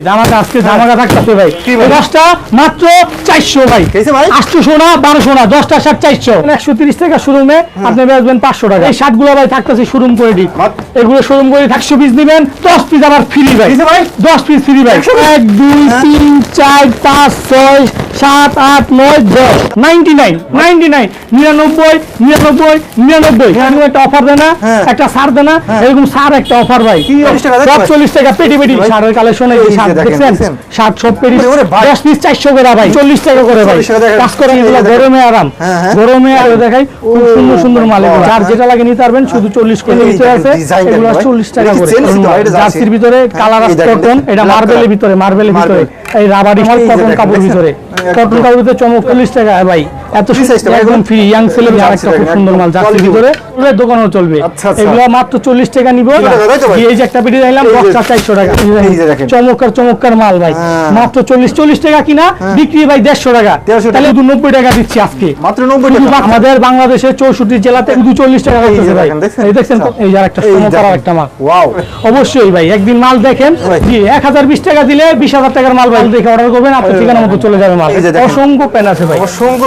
জামাকা আজকে জামাটা থাকতেছে ভাই। দশটা মাত্র চারশো ভাই। আটশো না বারোশো না দশটা শার্ট চারশো। একশো তিরিশ টাকা শোরুমে আপনি বেসবেন পাঁচশো টাকা। এই শার্টগুলো ভাই থাকতেছে শোরুম করে দিক এগুলো শোরুম করে একশো পিস নিবেন দশ পিস আবার ফ্রি ভাই। ভাই? দশ পিস ফ্রি ভাই। এক দুই হ্যাঁ। তিন চার পাঁচ ছয় সাত আট নয় দশ। নাইনটি নাইন নাইনটি নাইন নিরানব্বই নিরানব্বই। নিরানব্বই এরকম একটা অফার দেয় না হ্যাঁ। একটা সার দেয় না এরকম সার একটা অফার ভাই। কি 40 টাকা দেখতে সব চল্লিশ টাকা পেটি পেটি? সারের কালেকশন এই দেখছেন? দেখছেন? সব পেটি দশ পিস চারশো করে ভাই চল্লিশ টাকা করে ভাই। 40 টাকা কাজ এগুলো গরমে আরাম। হ্যাঁ, হ্যাঁ। গরমে আর দেখাই খুব সুন্দর সুন্দর মাল এগুলো। যার হ্যাঁ। যেটা লাগে নিতে পারবেন শুধু চল্লিশ করে নিচে আছে। এগুলো চল্লিশ টাকা করে। জার্সির ভিতরে কালার আছে কটন এটা মার্বেলের ভিতরে মার্বেলের ভিতরে। এই রাবারি কটন কাপড়? ভিতরে। কটন কাপড় ভিতরে চমক চল্লিশ টাকা ভাই এত কি size টা ভাই? একদম ফ্রি ইয়াং ছেলে আরেকটা খুব সুন্দর মাল জার্সির ভিতরে এগুলো দোকানেও চলবে আচ্ছা, আচ্ছা। এগুলো মাত্র চল্লিশ টাকা নিব টাকা, তাই তো ভাই? এই যে একটা পেটি দিলাম এই যে- টাকা এই যে এই যে দেখেন। চমৎকার চমৎকার মাল ভাই হ্যাঁ। মাত্র চল্লিশ চল্লিশ টাকা কিনা বিক্রি ভাই 150 টাকা। তাহলে শুধু নব্বই টাকা দিচ্ছি আজকে মাত্র 90 টাকা। আমাদের বাংলাদেশের চৌষট্টি জেলাতে শুধু টাকা এই ভাই এই আচ্ছা। একটা চমৎকার একটা মাল ওয়াও অবশ্যই ভাই একদিন মাল দেখেন। জি এক হাজার বিশ টাকা দিলে বিশ হাজার টাকার মাল ভাই দেখে অর্ডার করবেন আপনার ঠিকানা মতো চলে যাবে মাল। অসংখ্য প্যান আছে ভাই অসংখ্য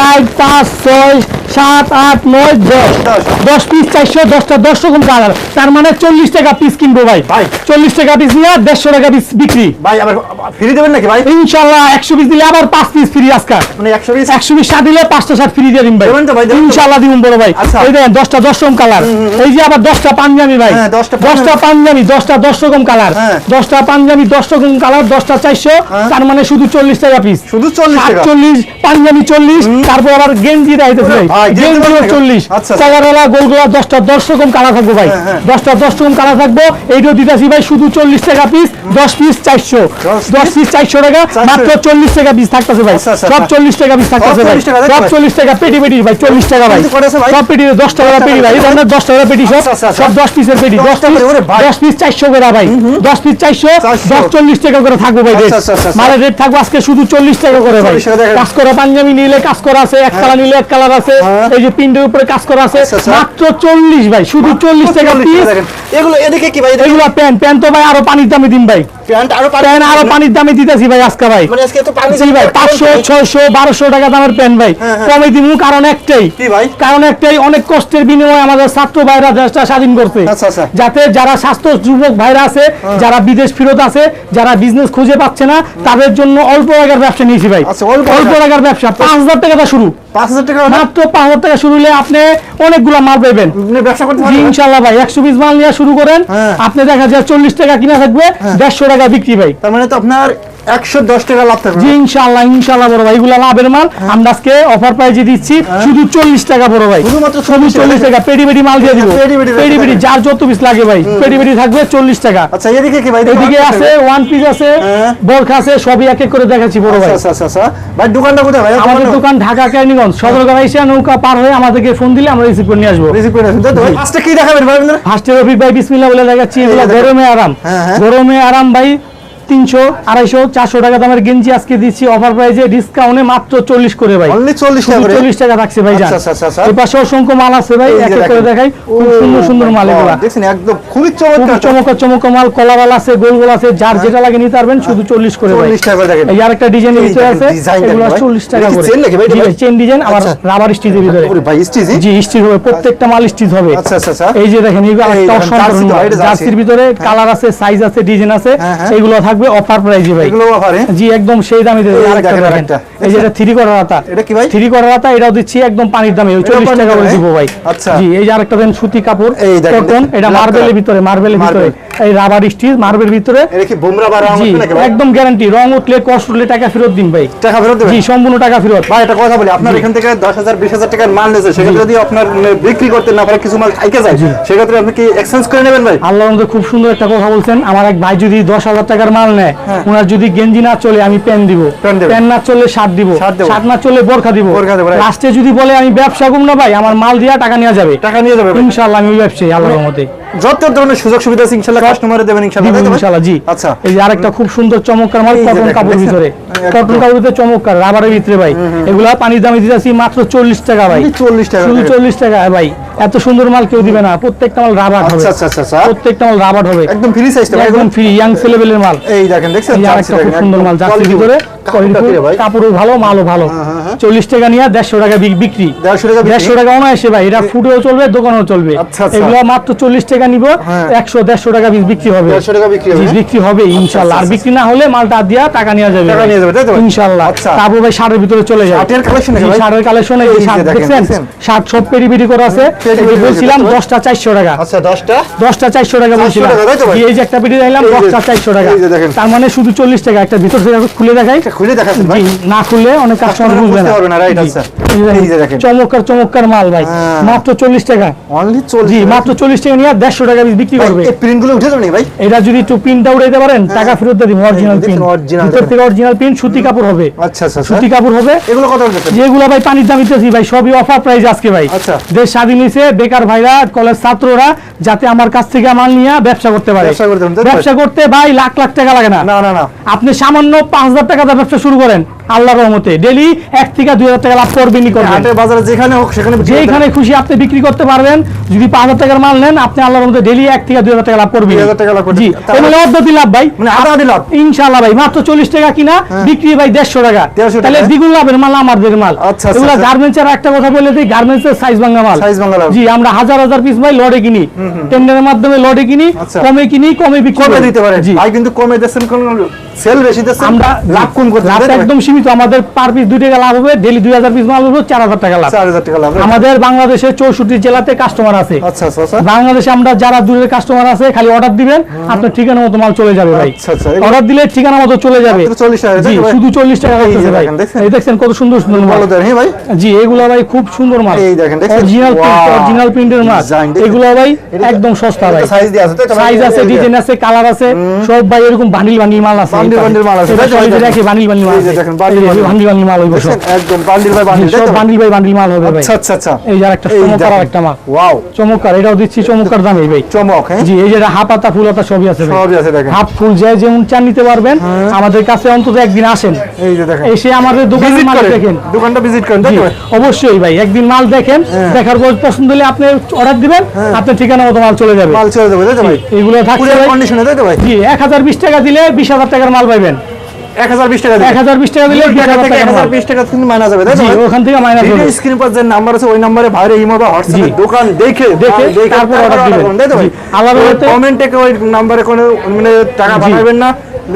Ai, tá, passou! সাত আট নয় দশ। দশ। পিস চারশো দশটা দশ রকম কালার তার মানে চল্লিশ টাকা পিস কিনবো ভাই। ভাই। চল্লিশ টাকা পিস নিয়ে দেড়শো টাকা পিস বিক্রি। ভাই আবার ফ্রি দেবেন নাকি ভাই? ইনশাল্লাহ একশো পিস দিলে আবার পাঁচ পিস ফ্রি আজকে মানে একশো পিস একশো বিশ শার্ট দিলে পাঁচটা শার্ট ফ্রি দিয়ে দিন ভাই। ইনশাল্লাহ দিন বড় ভাই। আচ্ছা। এই দেখেন দশটা দশ রকম কালার এই যে আবার দশটা পাঞ্জাবি ভাই। হ্যাঁ, দশটা পাঞ্জাবি। দশটা দশ রকম কালার হ্যাঁ। দশটা পাঞ্জাবি দশ রকম কালার দশটা চারশো। হ্যাঁ। তার মানে শুধু চল্লিশ টাকা পিস শুধু চল্লিশ চল্লিশ পাঞ্জাবি চল্লিশ। তারপর আবার গেঞ্জি রাইতেছে ভাই। ভাই, গেঞ্জি গেঞ্জিও বলতে- চল্লিশ। আচ্ছা। গোলগোলা দশটা দশ রকম কালার থাকব ভাই? হ্যাঁ, হ্যাঁ। দশটা দশ রকম কালার থাকব? এইটাও দিতেছি ভাই শুধু চল্লিশ টাকা পিস দশ পিস চারশো। দশ দশ পিস চারশো টাকা মাত্র চল্লিশ টাকা পিস থাকতেছে ভাই। আচ্ছা, আচ্ছা, সব আচ্ছা। চল্লিশ টাকা পিস থাকতেছে ভাই। 40 টাকা দেখতে সব চল্লিশ টাকা পেটি পেটি ভাই চল্লিশ টাকা ভাই। কিন্তু করেছে ভাই? সব পেটি দশ টাকা পেটি ভাই এই ধরনের দশ টাকা পেটি সব। আচ্ছা, আচ্ছা, আচ্ছা। সব দশ পিসের পেটি। দশ দশ পিস করে, ভাই। দশ পিস চারশো করে ভাই। দশ পিস চারশো। চারশো। দশ চল্লিশ টাকা করে থাকব ভাই রেট আচ্ছা, আচ্ছা, আচ্ছা। মালের রেট থাকব আজকে শুধু চল্লিশ টাকা করে ভাই। 40 টাকা কাজ করা পাঞ্জাবি নিলে কাজ করা আছে এক কালার নিলে এক কালার আছে। হ্যাঁ। এই যে পিন্ডের উপরে কাজ করা আছে আচ্ছা, আচ্ছা। মাত্র চল্লিশ ভাই শুধু চল্লিশ টাকা পিস। এগুলো এদিকে কি ভাই? এগুলো প্যান্ট প্যান্ট তো ভাই আরও পানির দামে দিন ভাই। প্যান্ট আরও প্যান্ট আরও পানির দামে দিতেছি ভাই আজকে ভাই। মানে আজকে তো পানি ভাই পাঁচশো ছয়শো বারোশো টাকা দামের প্যান্ট ভাই। হ্যাঁ, হ্যাঁ। কমে দিব কারণ একটাই। কি ভাই? কারণ একটাই অনেক কষ্টের বিনিময়ে আমাদের ছাত্র ভাইরা দেশটা স্বাধীন করছে। আচ্ছা, আচ্ছা। যাতে যারা স্বাস্থ্য যুবক ভাইরা আছে যারা বিদেশ ফিরত আছে যারা বিজনেস খুঁজে পাচ্ছে না তাদের জন্য অল্প টাকার ব্যবসা নিয়েছি ভাই। আচ্ছা, অল্প অল্প টাকা। টাকার ব্যবসা পাঁচ হাজার টাকা শুরু। পাঁচ হাজার টাকা মাত্র পাঁচ হাজার টাকা শুরু হলে আপনি অনেকগুলা মাল পাবেন ব্যবসা করতে ইনশাল্লাহ ভাই একশো পিস মাল নিয়ে শুরু করেন হ্যাঁ। আপনি দেখা যায় চল্লিশ টাকা কিনা থাকবে দেড়শো টাকা বিক্রি ভাই তার মানে তো আপনার একশো দশ টাকা লাভ থাকবে। জি ইনশাল্লাহ ইনশাল্লাহ বড় ভাই এগুলা লাভের মাল। আমরা আজকে অফার প্রাইজে দিচ্ছি শুধু চল্লিশ টাকা বড় ভাই। শুধুমাত্র 40 টাকা। পেডি পেডি মাল দিয়ে দিব। পেডি পেডি পেডি যার যত পিস লাগে ভাই পেডি পেডি থাকবে চল্লিশ টাকা। আচ্ছা এদিকে কি ভাই এদিকে আছে ওয়ান পিস আছে হ্যাঁ। বরখা আছে সবই এক এক করে দেখাচ্ছি বড় ভাই। আচ্ছা আচ্ছা আচ্ছা ভাই দোকানটা কোথায় ভাই? আমাদের দোকান ঢাকা কেরানীগঞ্জ। এসে নৌকা পার হয়ে আমাদেরকে ফোন দিলে আমরা রিসিভ করে নিয়ে আসব। রিসিভ করে ভাই কি দেখাবেন ভাই আপনারা ফার্স্টে রফিক ভাই বিসমিল্লাহ বলে দেখাচ্ছি এগুলো গরমে আরাম। হ্যাঁ, হ্যাঁ। গরমে আরাম ভাই তিনশো আড়াইশো চারশো টাকা দামের গেঞ্জি আজকে দিচ্ছি। অফার প্রাইজে ডিসকাউন্টে মাত্র চল্লিশ করে ভাই। চল্লিশ টাকা চল্লিশ টাকা থাকছে ভাই আচ্ছা, আচ্ছা, আচ্ছা, পাশে অসংখ্য মাল আছে ভাই যে এক এক করে। দেখাই। খুব সুন্দর সুন্দর মাল ও, এগুলা একদম খুবই চমৎকার। চমকা চমকা মাল কলাবাল আছে গোল গোল আছে যার যেটা লাগে নিতে পারবেন শুধু চল্লিশ করে ভাই। এই ডিজাইনের ভিতরে আছে এগুলো চল্লিশ টাকা করে। চেন ডিজাইন আবার। রাবার স্টিচের ভিতরে। জি স্টিচ হবে প্রত্যেকটা মাল স্টিচ হবে। এই যে দেখেন একটা জার্সি। জার্সির ভিতরে কালার আছে সাইজ আছে ডিজাইন আছে হ্যাঁ, হ্যাঁ। এগুলো থাকবে অফার প্রাইজে ভাই। এগুলো অফারে জি একদম সেই দামে দেবে। আরেকটা দেখেন এই যে এটা থ্রি করার আতা। এটা কি ভাই? থ্রি করার আতা এটাও দিচ্ছি একদম পানির দামে। ওই চল্লিশ পানির টাকা করে দিব ভাই। আচ্ছা। জি এই যে আরেকটা দেন সুতি কাপড় এই দেখেন, কটন এটা মার্বেলের ভিতরে মার্বেলের ভিতরে। এই রাবার স্টিচ মার্বেল ভিতরে। এটা কি বুমরা বা রাম নাকি ভাই? একদম গ্যারান্টি রং উঠলে কষ্ট উঠলে টাকা ফেরত দিন ভাই। টাকা ফেরত দেবেন? জি সম্পূর্ণ টাকা ফেরত। ভাই একটা কথা বলি আপনার এখান থেকে দশ হাজার বিশ হাজার টাকার মাল নিয়েছে সেক্ষেত্রে যদি আপনার বিক্রি করতে না পারে কিছু মাল আইকে যায় সেক্ষেত্রে আপনি কি এক্সচেঞ্জ করে নেবেন ভাই? আল্লাহর মধ্যে খুব সুন্দর একটা কথা বলছেন। আমার এক ভাই যদি দশ হাজার টাকার মাল মাল নেয়। হ্যাঁ। ওনার যদি গেঞ্জি না চলে আমি প্যান দিব। প্যান না চলে শার্ট দিব। শার্ট না চলে বোরখা দিব. লাস্টে যদি বলে আমি ব্যবসা করব না ভাই আমার মাল দিয়া টাকা নিয়ে যাবে। টাকা নিয়ে যাবে ইনশাল্লাহ ইনশাআল্লাহ আমি ওই ব্যবসায়ী আল্লাহর রহমতে। যত ধরনের সুযোগ সুবিধা আছে ইনশাআল্লাহ কাস্টমারে দেবেন ইনশাআল্লাহ দিব তাই তো ভাই? ইনশাআল্লাহ জি। আচ্ছা। এই যে আরেকটা খুব সুন্দর চমৎকার মাল কটন কাপড় ভিতরে। কটন কাপড়ের চমৎকার রাবারের ভিতরে ভাই। এগুলা পানির দামে দিতেছি মাত্র চল্লিশ টাকা ভাই। চল্লিশ 40 টাকা। শুধু। চল্লিশ টাকা ভাই। এত সুন্দর মাল কেউ দিবে না। প্রত্যেকটা মাল রাবার হবে। আচ্ছা আচ্ছা আচ্ছা প্রত্যেকটা মাল রাবার হবে। একদম ফ্রি সাইজটা ভাই। একদম ফ্রি ইয়াং ছেলেবেলের মাল। এই দেখেন দেখছেন? খুব সুন্দর মাল যাচ্ছে ভিতরে। কাপড়ও ভালো মালও ভালো। হ্যাঁ, হ্যাঁ। চল্লিশ টাকা নিয়ে দেড়শো টাকা বিক্রি। 150 টাকা বিক্রি? দেড়শো টাকা অনায়াসে ভাই এটা ফুটেও চলবে দোকানেও চলবে। আচ্ছা, আচ্ছা। এগুলো মাত্র চল্লিশ টাকা নিব হ্যাঁ। একশো দেড়শো টাকা বিক্রি হবে। বিক্রি হবে, হ্যাঁ? হবে ইনশাল্লাহ। আর আচ্ছা, বিক্রি না হলে মালটা দিয়া টাকা নিয়ে যাবে? ইনশাল্লাহ। আচ্ছা। তারপর ভাই শার্টের ভিতরে চলে যায় শার্টের কালেকশন দেখছেন? শার্ট সব পেরি পেরি করে আছে। বলছিলাম দশটা চারশো টাকা। আচ্ছা 10টা দশটা চারশো টাকা বলছিলাম। এই যে একটা পেটি দিলাম দশটা চারশো টাকা। তার মানে শুধু চল্লিশ টাকা একটা ভিতর থেকে খুলে দেখাই। এটা খুলে দেখাচ্ছেন ভাই? না খুললে অনেক কাস্টমার কাস্টমার বুঝবে বুঝতে পারবে না, right, আচ্ছা। এই যে দেখেন। চমৎকার চমৎকার মাল ভাই। হ্যাঁ। মাত্র চল্লিশ টাকা। অনলি জি মাত্র চল্লিশ টাকা নিয়ে দেড়শো টাকা বিক্রি করবে। এই প্রিন্টগুলো উঠে যাবে ভাই? এটা যদি একটু প্রিন্টটা উড়াইতে পারেন টাকা ফেরত দিয়ে দিব অরিজিনাল প্রিন্ট ভিতর থেকে অরিজিনাল প্রিন্ট সুতি কাপড় হবে। আচ্ছা আচ্ছা আচ্ছা। সুতি কাপড় হবে। এগুলো কত দিচ্ছেন যেগুলো ভাই পানির দাম দিতেছি ভাই সবই অফার প্রাইস আজকে ভাই। আচ্ছা। দেশ স্বাধীন বেকার ভাইরা কলেজ ছাত্ররা যাতে আমার কাছ থেকে মাল নিয়ে ব্যবসা করতে পারে। ব্যবসা করতে ভাই লাখ লাখ টাকা লাগে না। না না আপনি সামান্য পাঁচ হাজার টাকা দিয়ে ব্যবসা শুরু করেন। আল্লাহর রহমতে। ডেলি এক থেকে দুই হাজার টাকা লাভ করবেনই করবেন। হাটের বাজারে যেখানে হোক সেখানে যেখানে খুশি আপনি বিক্রি করতে পারবেন। যদি পাঁচ হাজার টাকার মাল নেন আপনি আল্লাহর মধ্যে ডেলি এক থেকে দুই হাজার টাকা লাভ করবেন। 2000 টাকা লাভ জি। অদ্যতি লাভ ভাই। মানে লাভ। ইনশাআল্লাহ ভাই। মাত্র চল্লিশ টাকা কিনা বিক্রি ভাই দেড়শো টাকা। তাহলে দ্বিগুণ লাভের মাল আমাদের মাল। আচ্ছা, আচ্ছা, এগুলো আচ্ছা। গার্মেন্টস এর একটা কথা বলে দিই গার্মেন্টস এর সাইজ ভাঙা মাল। জি আমরা হাজার হাজার পিস ভাই লড়ে কিনি। টেন্ডারের মাধ্যমে লড়ে কিনি। কমে কিনি কমে বিক্রি করি। দিতে পারে জি। ভাই কিন্তু কমে কোন সেল বেশি দিচ্ছেন? আমরা লাভ কম করতে লাভ একদম সীমিত আমাদের পার পিস দুই টাকা লাভ হবে ডেলি দুই হাজার পিস মাল হবে চার হাজার টাকা লাভ। চার হাজার টাকা লাভ আমাদের বাংলাদেশের চৌষট্টি জেলাতে কাস্টমার আছে। আচ্ছা আচ্ছা আচ্ছা। বাংলাদেশে আমরা যারা দূরের কাস্টমার আছে খালি অর্ডার দিবেন আপনার ঠিকানা মতো মাল চলে যাবে ভাই। অর্ডার দিলে ঠিকানা মতো চলে যাবে। মাত্র 40 টাকা, জি তাই তো ভাই? শুধু চল্লিশ টাকা ভাই। দেখছেন? এই দেখছেন কত সুন্দর সুন্দর মাল। ভাই। জি এগুলো ভাই খুব সুন্দর মাল। এই দেখেন, অরিজিনাল প্রিন্ট অরিজিনাল প্রিন্টের মাল। এগুলো ভাই একদম সস্তা ভাই। সাইজ দিয়ে আছে তো? সাইজ ডিজাইন আছে কালার আছে সব ভাই এরকম বান্ডিল বান্ডিল মাল আছে। Bundle bundle মাল আছে, এটা তাই তো? সব এই যে দেখি বান্ডিল বান্ডিল মাল আছে। দেখেন, আমাদের কাছে অন্তত একদিন আসেন। এসে আমাদের অবশ্যই ভাই একদিন মাল দেখেন দেখার পর পছন্দ হলে আপনি অর্ডার দিবেন আপনার ঠিকানা মতো মাল চলে যাবে। এক হাজার বিশ টাকা দিলে 20000 টাকার মাল পাইবেন। 1020 টাকা 1020 টাকা দিলে 1020 টাকা কিন্তু মাইনা যাবে ওখান থেকে মাইনা যাবে স্ক্রিন নাম্বার আছে ওই নম্বরে ভাইরে ইমো বা হোয়াটসঅ্যাপে দোকান দেখে দেখে হ্যাঁ, তারপর অর্ডার তাই তো ভাই? আলাদা কমেন্টে ওই নম্বরে কোনো মানে টাকা পাঠাবেন না।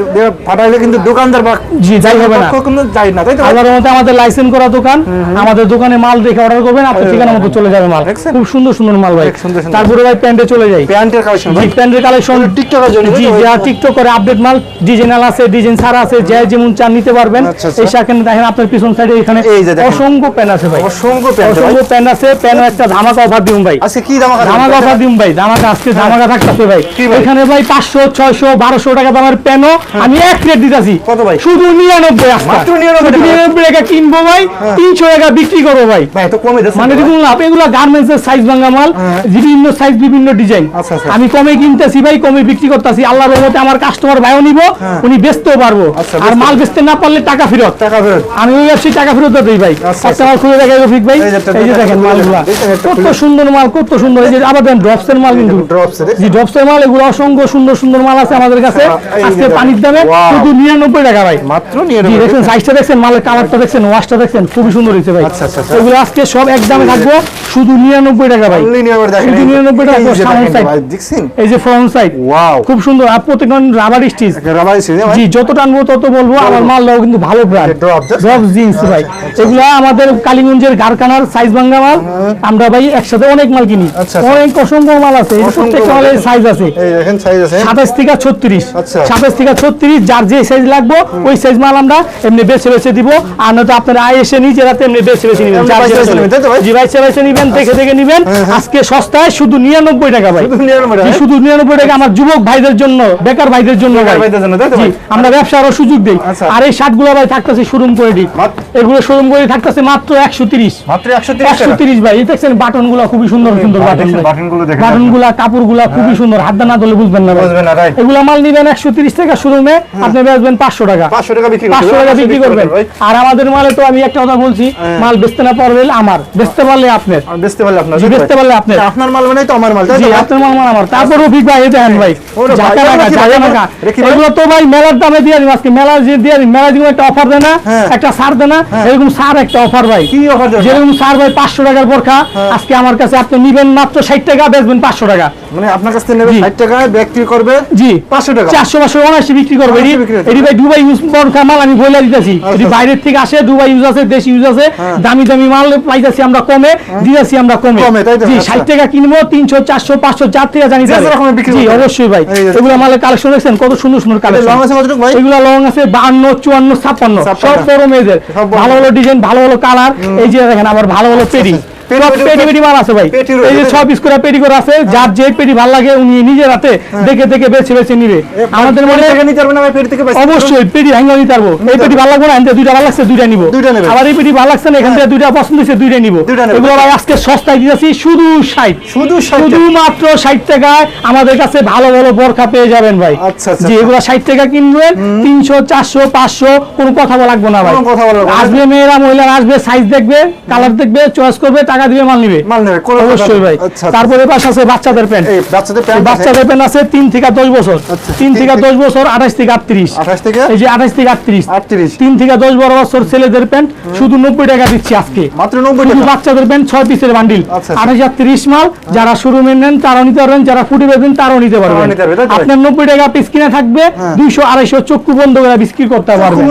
দে- কিন্তু দোকানদার জি যাই হবে না। কিন্তু যায় না তাই তো? ভাই? আবার আমাদের লাইসেন্স করা দোকান আমাদের দোকানে মাল দেখে অর্ডার করবেন আপনার ঠিকানা মতো চলে যাবে মাল। খুব সুন্দর সুন্দর মাল ভাই। অনেক সুন্দর সুন্দর। তারপরে ভাই প্যান্টে চলে যাই। প্যান্টের কালেকশন ভাই প্যান্টের কালেকশন টিকটকের জন্য জি তাই তো ভাই? যারা টিকটক করে আপডেট মাল ডিজাইনাল আছে ডিজাইন ছাড়া আছে যে যেমন চান নিতে পারবেন। এই সেখানে দেখেন আপনার পিছন সাইডে এখানে। অসংখ্য প্যান আছে ভাই। অসংখ্য অসংখ্য প্যান আছে প্যান একটা ধামাকা অফার দিউম ভাই। আজকে কি দাম ধামাকা অফার দিউম ভাই ধামাকা আজকে ধামাকা থাকতেছে ভাই। এখানে ভাই পাঁচশো ছয়শো বারোশো টাকা দামের প্যানও আমি এক রেট দিতেছি। কত ভাই? শুধু নিরানব্বই মাত্র 99 টাকা। নিরানব্বই টাকা কিনবো ভাই তিনশো টাকা বিক্রি করব ভাই। ভাই এত কমে মানে দেখুন লাভ এগুলো গার্মেন্টস এর সাইজ ভাঙা মাল বিভিন্ন সাইজ বিভিন্ন ডিজাইন আচ্ছা, আচ্ছা। আমি কমে কিনতেছি ভাই কমে বিক্রি করতেছি। আল্লাহর রহমতে আমার কাস্টমার ভাইও নিব উনি বেচতেও পারব। আচ্ছা, আর মাল বেচতে না পারলে টাকা ফেরত। টাকা ফেরত। আমি ওই ব্যবসায়ী টাকা ফেরত দিই ভাই। একটা মাল খুলে দেখাই রফিক ভাই। এই যে দেখেন, মালগুলা। কত সুন্দর মাল কত সুন্দর। এই যে আবার দেন ড্রপস এর মাল কিন্তু। ড্রপস এর মাল এগুলো অসংখ্য সুন্দর সুন্দর মাল আছে আমাদের কাছে। আজকে। পানির দামে শুধু নিরানব্বই টাকা ভাই। মাত্র দেখছেন সাইজটা দেখছেন মালের কালারটা দেখছেন ওয়াশটা দেখছেন খুবই সুন্দর হয়েছে ভাই। আচ্ছা, আচ্ছা, আচ্ছা। এগুলো আজকে সব এক দামে থাকব শুধু নিরানব্বই টাকা ভাই। Only নিয়ে নেবেন, দেখেন শুধু নিরানব্বই টাকা এই যে সামনের দেখেন সাইড এই যে ফ্রন্ট সাইড খুব সুন্দর। আর প্রত্যেকটা রাবার স্টিচ রাবাই সিনে জি যত টানবো তত বলব আমার মাল দাও কিন্তু ভালো ব্র্যান্ড এই drop, just- ড্রপ জিন্স ভাই। এগুলা আমাদের কালীগঞ্জের কারখানার সাইজ ভাঙ্গা মাল। আমরা ভাই একসাথে অনেক মাল কিনি। অনেক অসংখ্য মাল আছে। প্রত্যেকটা মালের সাইজ আছে। সাতাশ থেকে ছত্রিশ। সাতাশ থেকে ছত্রিশ যার যে সাইজ লাগবে ওই সাইজ মাল আমরা এমনি বেছে বেছে দিব। আর নয়তো আপনারা আয় এসে বেছে বেছে নিবেন। এমনি বেছে চলে। নিবেন, তাই তো জি বাইছে বেছে নিবেন দেখে দেখে নিবেন। আজকে সস্তায় শুধু নিরানব্বই টাকা ভাই। শুধু 99 টাকা, জি, হ্যাঁ? শুধু নিরানব্বই টাকা আমার যুবক ভাইদের জন্য বেকার ভাইদের জন্য? আমরা ব্যবসারও সুযোগ দিই। আচ্ছা। আর এই শার্টগুলো ভাই থাকতেছে শোরুম করে দিই। এগুলো শোরুম করে থাকতেছে মাত্র একশো তিরিশ। মাত্র একশো তিরিশ ভাই। এই দেখছেন বাটনগুলা খুবই সুন্দর সুন্দর বাটন বাটন। গুলা কাপড়গুলা খুবই সুন্দর। হাত না ধরলে বুঝবেন না. এগুলা মাল নিবেন একশো তিরিশ টাকা শোরুমে আপনি বেচবেন পাঁচশো টাকা। 500 টাকা বিক্রি পাঁচশো টাকা বিক্রি করবেন। আর আমাদের মালে তো আমি একটা কথা বলছি হ্যাঁ। মাল বেচতে না পারবে আমার বেচতে পারলে আপনার। বেচতে পারলে আপনার বেচতে পারলে আপনার। আপনার মাল মানে তো আমার মাল জি আপনার মাল মাল আমার। তারপর রফিক ভাই এই দেখেন ভাই এগুলো? তো ভাই মেলার দামে দিয়ে দিন আজকে। মেলার যে দিয়ে দিন মেলার দিন একটা অফার দেয় না হ্যাঁ। একটা ছাড় দেয় না এরকম ছাড় একটা অফার ভাই। কি দেয়? যেরকম ছাড় ভাই পাঁচশো টাকার বোরখা আজকে আমার কাছে আপনি নিবেন মাত্র ষাট টাকা বেচবেন পাঁচশো টাকা। মানে আপনার কাছ থেকে নেবে 60 টাকায় বিক্রি করবে জি। 500 টাকা। চারশো পাঁচশো অনায়াসে বিক্রি করবে। এটি ভাই দুবাই ইউজ মাল আমি বলে দিতেছি। এটি আচ্ছা। বাইরের থেকে আসে দুবাই ইউজ আছে দেশি ইউজ আছে। হ্যাঁ। দামি দামি মাল পাইতেছি আমরা কমে দিতেছি আমরা কমে? জি আচ্ছা। ষাট টাকা কিনবো তিনশো চারশো পাঁচশো চার থেকে জানি যে বিক্রি জি অবশ্যই ভাই। এগুলো মালের কালেকশন দেখছেন? কত সুন্দর সুন্দর কালেকশন লং আছে কতটুকু ভাই? এগুলো লং আছে বাহান্ন চুয়ান্ন ছাপ্পান্ন। ছাপ্পান্ন। সব বড় মেয়েদের। ভালো ভালো ডিজাইন ভালো ভালো কালার এই যে দেখেন আবার ভালো ভালো পেডি পেটি- সব পেটি- পেটি পেটি মাল আছে ভাই। এই যে সব পিস পেটি করে আছে যার যে পেটি ভালো লাগে উনি নিজের হাতে দেখে দেখে বেছে বেছে নিবে। আমাদের মনে থেকে নিতে পারবেন না ভাই পেট থেকে অবশ্যই পেটি হ্যাঙ্গা নিতে পারব। এই পেটি ভালো লাগবে না এখান দুইটা ভালো লাগছে দুইটা নিব। দুইটা নেবেন। আবার এই পেটি ভালো লাগছে না এখান থেকে দুইটা পছন্দ হয়েছে দুইটা নিব। এগুলো ভাই আজকে সস্তায় দিতেছি শুধু ষাট। শুধু 60 টাকা। শুধুমাত্র ষাট টাকায় আমাদের কাছে ভালো ভালো বরখা পেয়ে যাবেন ভাই। আচ্ছা, আচ্ছা। জি এগুলো ষাট টাকা কিনবেন তিনশো চারশো পাঁচশো কোনো কথা বলা লাগবে না ভাই। কোনো কথা বলা লাগবে আসবে মেয়েরা মহিলারা আসবে সাইজ দেখবে কালার দেখবে চয়েস করবে টাকা দিবে মাল নিবে? মাল নেবে অবশ্যই ভাই। আচ্ছা আচ্ছা। তারপরে পাশ আছে বাচ্চাদের প্যান্ট এই বাচ্চাদের প্যান্ট বাচ্চাদের প্যান্ট আছে তিন থেকে দশ বছর। আচ্ছা, তিন তিন থেকে থেকে- দশ বছর আঠাশ থেকে আটত্রিশ। 28 থেকে? এই যে আঠাশ থেকে আটত্রিশ। 38 তিন থেকে দশ বারো বছর ছেলেদের প্যান্ট শুধু নব্বই টাকা দিচ্ছি আজকে। মাত্র 90 শুধু টাকা? বাচ্চাদের প্যান্ট ছয় পিসের বান্ডিল আচ্ছা, আচ্ছা। আঠাশ হাজার তিরিশ মাল যারা শুরু নেন তারাও নিতে পারবেন যারা ফুটি বেবেন তারাও নিতে পারবেন? আপনার নব্বই টাকা পিস কিনে থাকবে দুইশো আড়াইশো চক্ষু বন্ধ করে বিক্রি করতে পারবেন।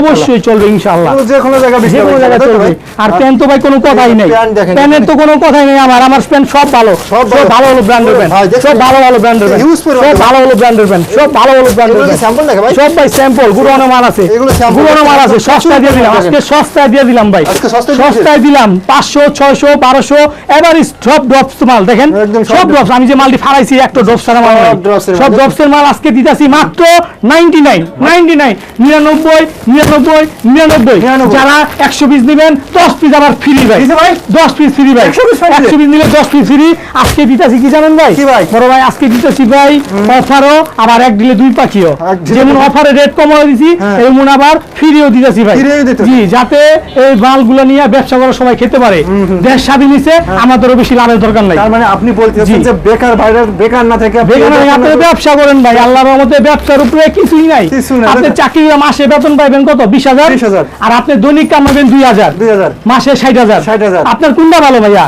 অবশ্যই চলবে ইনশাল্লাহ তো যে কোনো জায়গায় বিক্রি যে কোনো জায়গায় তো চলবে। ভাই? আর প্যান্ট তো ভাই কোনো কথাই নেই। দেখেন, প্যান্টের তো কোনো কথাই নেই আমার আমার প্যান্ট সব ভালো। সব ভালো। ভালো ভালো। ব্র্যান্ডের দেখছেন? সব ভালো ভালো ব্র্যান্ডের প্যান্ট। Use করে সব ভালো। ভালো ভালো ব্র্যান্ডের প্যান্ট। সব ভালো ভালো ব্র্যান্ডের প্যান্ট। sample নাকি ভাই? সব ভাই স্যাম্পল গুড়ানো মাল আছে। এগুলো sample। গুড়ানো মাল আছে। সস্তায় দিয়ে দিলাম। আজকে সস্তায় দিয়ে দিলাম ভাই। আজকে সস্তায়? সস্তায় দিলাম। পাঁচশো ছয়শো বারোশো এভারেজ সব ড্রপস মাল দেখেন? সব ড্রপস আমি যে মালটি ফারাইছি একটা ড্রপস ছাড়া মাল সব। ড্রপসের মাল। আজকে দিতেছি মাত্র নাইনটি নাইন নাইনটি নাইন নিরানব্বই নিরানব্বই। নিরানব্বই। 99 যারা একশো পিস নেবেন দশ পিস আবার ফ্রি ভাই। দিছে ভাই? দশ পিস ফ্রি ভাই। 100 piece free? একশো পিস নিলে দশ পিস ফ্রি আজকে দিতেছি কি জানেন ভাই? কি ভাই? বড় ভাই আজকে দিতেছি ভাই অফারও আবার এক দিলে দুই পাখিও। যেমন অফারে রেট কমাই দিছি হ্যাঁ। এমন আবার ফ্রিও দিতেছি ভাই। জি যাতে এই মালগুলো নিয়ে ব্যবসা করার খেতে পারে। দেশ স্বাধীন নিছে আমাদেরও বেশি লাভের দরকার নাই। তার মানে আপনি বলতেছেন যে বেকার ভাইরা বেকার না থেকে বেকার এই আপনি ব্যবসা করেন ভাই আল্লাহর রহমতে ব্যবসার উপরে কিছুই নাই। আপনি চাকরি মাসে বেতন পাইবেন কত? বিশ হাজার? 20,000 আর আপনি দৈনিক কামাবেন দুই হাজার। 2000 মাসে ষাট হাজার। 60,000 আপনার কোনটা ভালো ভাইয়া?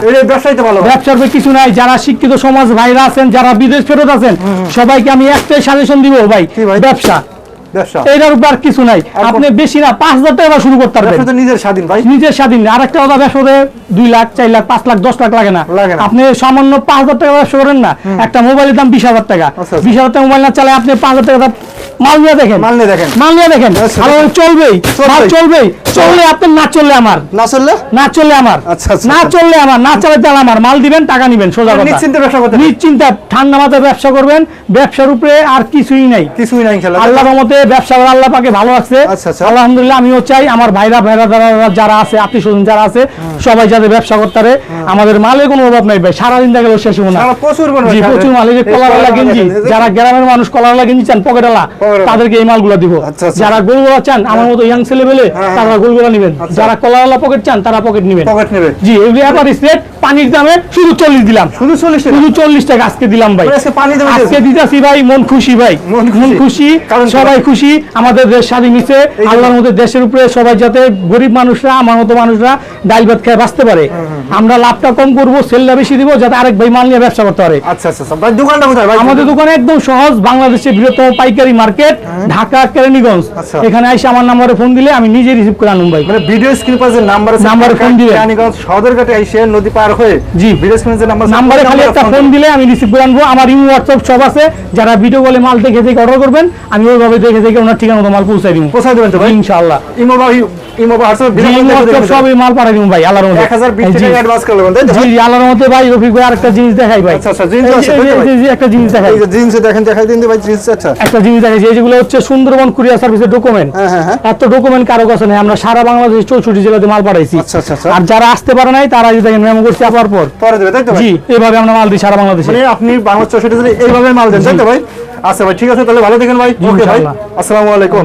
ভালো। ব্যবসার কিছু নাই যারা শিক্ষিত সমাজ ভাইরা আছেন যারা বিদেশ ফেরত আছেন সবাইকে আমি একটাই সাজেশন দিব ভাই? ব্যবসা। এটার উপর আর কিছু নাই। আর আপনি বেশি না পাঁচ হাজার টাকা শুরু করতে পারবেন। নিজের স্বাধীন ভাই। নিজের স্বাধীন। আর একটা কথা ব্যবসা করে দুই লাখ চার লাখ পাঁচ লাখ দশ লাখ লাগে না। আপনি সামান্য পাঁচ হাজার টাকা ব্যবসা করেন না একটা মোবাইলের দাম বিশ হাজার টাকা। আচ্ছা, আচ্ছা। বিশ হাজার টাকা মোবাইল না চালায় আপনি পাঁচ হাজার টাকা মাল নিয়ে দেখেন। মাল নিয়ে দেখেন। মাল নিয়ে দেখেন। আচ্ছা। চলবেই। মাল চলবেই। চললে আপনার না চললে আমার। না চললে? না চললে আমার। না। চললে আমার না চালাতে আমার। মাল দিবেন টাকা নিবেন সোজা কথা। নিশ্চিন্তে ব্যবসা করতে। ঠান্ডা মাথায় ব্যবসা করবেন। ব্যবসার উপরে আর কিছুই নাই। কিছুই নাই খেলা আল্লাহর রহমতে ব্যবসা করে আল্লাহ পাকে ভালো রাখছে আচ্ছা, আচ্ছা। আলহামদুলিল্লাহ আমিও চাই। আমার ভাইরা ভাইরা যারা আছে স্বজন যারা আছে সবাই যাতে ব্যবসা করতে পারে। আমাদের মালের কোনো অভাব নাই ভাই। সারাদিন দেখা গেলো শেষ হব না। প্রচুর কলারওয়ালা গেঞ্জি। যারা গ্রামের মানুষ কলারওয়ালা গেঞ্জি চান পকেটালা। তাদেরকে এই মালগুলো দিব। আচ্ছা। যারা গোলগোলা চান আমার মতো ইয়াং ছেলে পেলে হ্যাঁ, তারা গোলগোলা নেবেন। যারা কলারওয়ালা পকেট চান তারা পকেট নেবেন। জি রেট পানির দামে শুধু চল্লিশ দিলাম। শুধু চল্লিশ শুধু চল্লিশ টাকা আজকে দিলাম ভাই। আজকে? দিতেছি ভাই মন খুশি ভাই। মন খুশি। মন খুশি। কারণ সবাই খুশি আমাদের দেশ স্বাধীন নিচ্ছে আল্লাহর মধ্যে দেশের উপরে সবাই যাতে গরিব মানুষরা আমার মতো মানুষরা ডাল ভাত খেয়ে বাঁচতে পারে। আমরা লাভটা কম করব সেলটা বেশি দিব যাতে আরেক ভাই মাল নিয়ে ব্যবসা করতে পারে। আচ্ছা আচ্ছা আচ্ছা। ভাই দোকানটা কোথায়? ভাই আমাদের দোকানে একদম সহজ বাংলাদেশের বৃহত্তম পাইকারি মার্কেট ঢাকা কেরানীগঞ্জ। এখানে এসে আমার নাম্বারে ফোন দিলে আমি নিজে রিসিভ করে আনুন ভাই। মানে ভিডিও স্ক্রিন যে নাম্বার নাম্বারে ফোন দিবেন। রানীগঞ্জ সদরঘাটে এসে নদী পার হয়ে জি। ভিডিও স্ক্রিনে যে নাম্বার নাম্বারে খালি একটা ফোন দিলে আমি রিসিভ করে আনব। আমার ইমো হোয়াটসঅ্যাপ সব আছে। যারা ভিডিও কলে মাল দেখে দেখে অর্ডার করবেন আমি ওইভাবে দেখে থেকে ওনার ঠিকানা তো মাল পৌঁছাই দিব পৌঁছায় দেবেন তো ভাই? ইনশাআল্লাহ। ইমো বা ইমো বা হোয়াটসঅ্যাপ জি, ভিডিও WhatsApp সবই মাল পাঠাই দিব ভাই আল্লাহর মধ্যে এক হাজার বিশ টাকা অ্যাডভান্স করলেন তাই জি আল্লাহর মধ্যে ভাই রফিক ভাই আরেকটা জিনিস দেখাই ভাই। আচ্ছা, আচ্ছা, জিনিস আছে, এই যে- বুঝতে এই যে একটা জিনিস দেখাই এই যে জিন্স দেখেন দেখাই দিন ভাই জিন্স আচ্ছা। একটা জিনিস দেখাই যেগুলো হচ্ছে সুন্দরবন কুরিয়ার সার্ভিসের ডকুমেন্ট এত ডকুমেন্ট কারও কাছে নেই আমরা সারা বাংলাদেশ চৌষট্টি জেলাতে মাল পাঠাইছি। আচ্ছা আচ্ছা আচ্ছা। আর যারা আসতে পারে নাই তারা যদি দেখেন মেমো করছে আবার পর। পরে দেবে তাই তো ভাই? জি এভাবে আমরা মাল দিই সারা বাংলাদেশে। মানে আপনি বাংলাদেশ চৌষট্টি জেলায় এইভাবে মাল দেন তাই তো ভাই? আচ্ছা ভাই ঠিক আছে তাহলে ভালো দেখেন ভাই ওকে ভাই ইনশাআল্লাহ। আসসালামু আলাইকুম